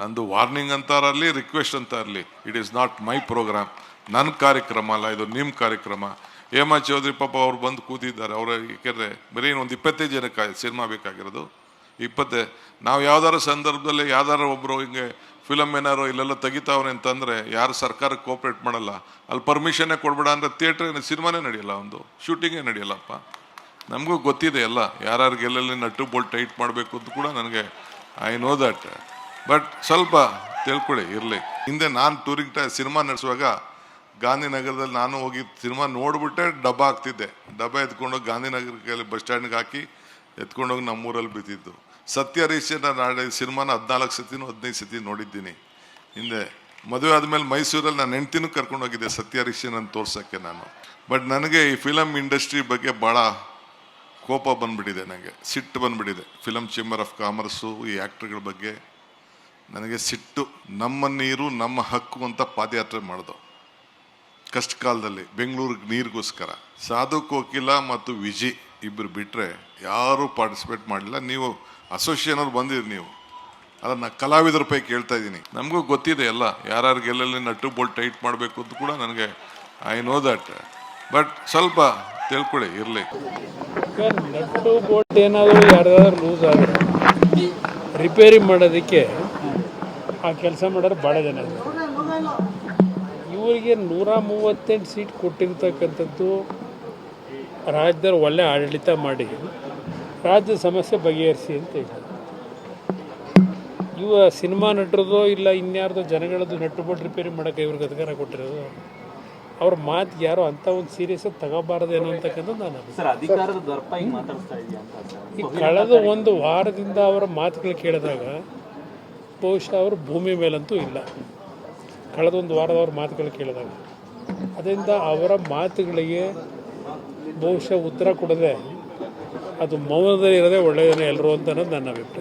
ನಂದು warning ಅಂತಾರಲ್ಲಿ, request ಅಂತ ಇರಲಿ it is not my programme ನನ್ನ ಕಾರ್ಯಕ್ರಮ ಅಲ್ಲ, ಇದು ನಿಮ್ಮ ಕಾರ್ಯಕ್ರಮ. ಹೇಮಾ ಚೌಧರಿ ಪಾಪ ಅವ್ರು ಬಂದು ಕೂತಿದ್ದಾರೆ. ಅವರ ಏಕೆಂದರೆ ಬರೀ ಒಂದು ಇಪ್ಪತ್ತೈದು ಜನಕ್ಕೆ ಸಿನಿಮಾ ಬೇಕಾಗಿರೋದು. ಇಪ್ಪತ್ತೇ, ನಾವು ಯಾವ್ದಾರ ಸಂದರ್ಭದಲ್ಲಿ ಯಾವ್ದಾರ ಒಬ್ಬರು ಹಿಂಗೆ ಫಿಲಮ್ ಏನಾರು ಇಲ್ಲೆಲ್ಲ ತೆಗಿತಾವ್ರೆ ಅಂತಂದರೆ, ಯಾರು ಸರ್ಕಾರಕ್ಕೆ ಕೋಪ್ರೇಟ್ ಮಾಡಲ್ಲ. ಅಲ್ಲಿ ಪರ್ಮಿಷನ್ನೇ ಕೊಡ್ಬೇಡ ಅಂದರೆ ಥಿಯೇಟ್ರ್ ಸಿನಿಮಾನೇ ನಡೆಯಲ್ಲ ಒಂದು ಶೂಟಿಂಗೇ ನಡೆಯಲ್ಲಪ್ಪ. ನಮಗೂ ಗೊತ್ತಿದೆ ಎಲ್ಲ. ಯಾರ್ಯಾರಿಗೆ ಎಲ್ಲೆಲ್ಲಿ ನಟ್ಟು ಬೋಲ್ಟ್ ಟೈಟ್ ಮಾಡಬೇಕು ಅಂತ ಕೂಡ ನನಗೆ ಐ ನೋ ದಟ್ ಬಟ್ ಸ್ವಲ್ಪ ತಿಳ್ಕೊಳ್ಳಿ ಇರಲಿ. ಹಿಂದೆ ನಾನು ಟೂರಿಂಗ್ ಟೈ ಸಿನಿಮಾ ನಡೆಸುವಾಗ ಗಾಂಧಿನಗರದಲ್ಲಿ ನಾನು ಹೋಗಿ ಸಿನಿಮಾ ನೋಡಿಬಿಟ್ಟೆ, ಡಬ್ಬ ಹಾಕ್ತಿದ್ದೆ. ಡಬ್ಬ ಎತ್ಕೊಂಡೋಗಿ ಗಾಂಧಿನಗರಕ್ಕೆ ಬಸ್ ಸ್ಟ್ಯಾಂಡ್ಗೆ ಹಾಕಿ ಎತ್ಕೊಂಡೋಗಿ ನಮ್ಮೂರಲ್ಲಿ ಬಿದ್ದಿದ್ದು. ಸತ್ಯ ಹರಿಶ್ಚಂದ್ರ ನಾಳೆ ಸಿನಿಮಾನ ಹದಿನಾಲ್ಕು ಸತಿನೂ ಹದಿನೈದು ಸತಿ ನೋಡಿದ್ದೀನಿ. ಹಿಂದೆ ಮದುವೆ ಆದಮೇಲೆ ಮೈಸೂರಲ್ಲಿ ನಾನು ಹೆಂಡ್ತಿನೂ ಕರ್ಕೊಂಡೋಗಿದ್ದೆ ಸತ್ಯ ಹರಿಶ್ಚಂದ್ರನ್ ತೋರ್ಸೋಕ್ಕೆ ನಾನು. ಬಟ್ ನನಗೆ ಈ ಫಿಲಮ್ ಇಂಡಸ್ಟ್ರಿ ಬಗ್ಗೆ ಭಾಳ ಕೋಪ ಬಂದುಬಿಟ್ಟಿದೆ ನನಗೆ. ಸಿಟ್ಟು ಬಂದುಬಿಟ್ಟಿದೆ. ಫಿಲಮ್ ಚೇಂಬರ್ ಆಫ್ ಕಾಮರ್ಸು ಈ ಆ್ಯಕ್ಟ್ರ್ಗಳ ಬಗ್ಗೆ. ನನಗೆ ಸಿಟ್ಟು, ನಮ್ಮ ನೀರು, ನಮ್ಮ ಹಕ್ಕು ಅಂತ ಪಾದಯಾತ್ರೆ ಮಾಡ್ದು. ಕಷ್ಟ ಕಾಲದಲ್ಲಿ ಬೆಂಗಳೂರಿಗೆ ನೀರಿಗೋಸ್ಕರ. ಸಾಧು ಕೋಕಿಲ ಮತ್ತು ವಿಜಿ ಇಬ್ಬರು ಬಿಟ್ಟರೆ ಯಾರೂ ಪಾರ್ಟಿಸಿಪೇಟ್ ಮಾಡಲಿಲ್ಲ. ನೀವು ಅಸೋಸಿಯೇಷನ್ ಅವ್ರು ಬಂದಿರಿ ನೀವು. ಅದನ್ನು ಕಲಾವಿದರ ಪೈ ಕೇಳ್ತಾ ಇದ್ದೀನಿ. ನಮಗೂ ಗೊತ್ತಿದೆ ಎಲ್ಲ. ಯಾರ್ಯಾರಿಗೆ ಎಲ್ಲೆಲ್ಲಿ ನಟ್ಟು ಬೋಲ್ಟ್ ಟೈಟ್ ಮಾಡಬೇಕು ಅಂತ ಕೂಡ ನನಗೆ ಐ ನೋ ದಟ್ ಬಟ್ ಸ್ವಲ್ಪ ತಿಳ್ಕೊಳ್ಳಿ, ಇರಲಿ. ಬೋಲ್ಟ್ ಏನಾದರೂ ಯಾರ್ಯಾರು ಲೂಸ್ ಆದರೆ ರಿಪೇರಿ ಮಾಡೋದಕ್ಕೆ ಆ ಕೆಲಸ ಮಾಡೋರು ಭಾಳ ಜನ ಇವರಿಗೆ ನೂರ ಮೂವತ್ತೆಂಟು ಸೀಟ್ ಕೊಟ್ಟಿರ್ತಕ್ಕಂಥದ್ದು ರಾಜ್ಯದವ್ರು ಒಳ್ಳೆ ಆಡಳಿತ ಮಾಡಿ ರಾಜ್ಯದ ಸಮಸ್ಯೆ ಬಗೆಹರಿಸಿ ಅಂತ ಹೇಳಿ ಇವ ಸಿನಿಮಾ ನಟರದೋ ಇಲ್ಲ ಇನ್ಯಾರ್ದೋ ಜನಗಳದ್ದು ನೆಟ್ಟು ಬೋಲ್ಟ್ ರಿಪೇರಿ ಮಾಡೋಕ್ಕೆ ಇವ್ರಿಗೆ ಅಧಿಕಾರ ಕೊಟ್ಟಿರೋದು. ಅವ್ರ ಮಾತು ಯಾರೋ ಅಂತ ಒಂದು ಸೀರಿಯಸ್ ತಗೋಬಾರ್ದೇನೋ ಅಂತಕ್ಕಂಥದ್ದು ನಾನು ಈ ಕಳೆದ ಒಂದು ವಾರದಿಂದ ಅವರ ಮಾತುಗಳು ಕೇಳಿದಾಗ ಬಹುಶಃ ಅವರು ಭೂಮಿ ಮೇಲಂತೂ ಇಲ್ಲ. ಕಳೆದ ಒಂದು ವಾರದವರು ಮಾತುಗಳು ಕೇಳಿದಾಗ ಅದರಿಂದ ಅವರ ಮಾತುಗಳಿಗೆ ಬಹುಶಃ ಉತ್ತರ ಕೊಡದೆ ಅದು ಮೌನದಲ್ಲಿ ಇರೋದೇ ಒಳ್ಳೆಯದೇ ಎಲ್ಲರೂ ಅಂತ ನನ್ನ ಅಭಿಪ್ರಾಯ.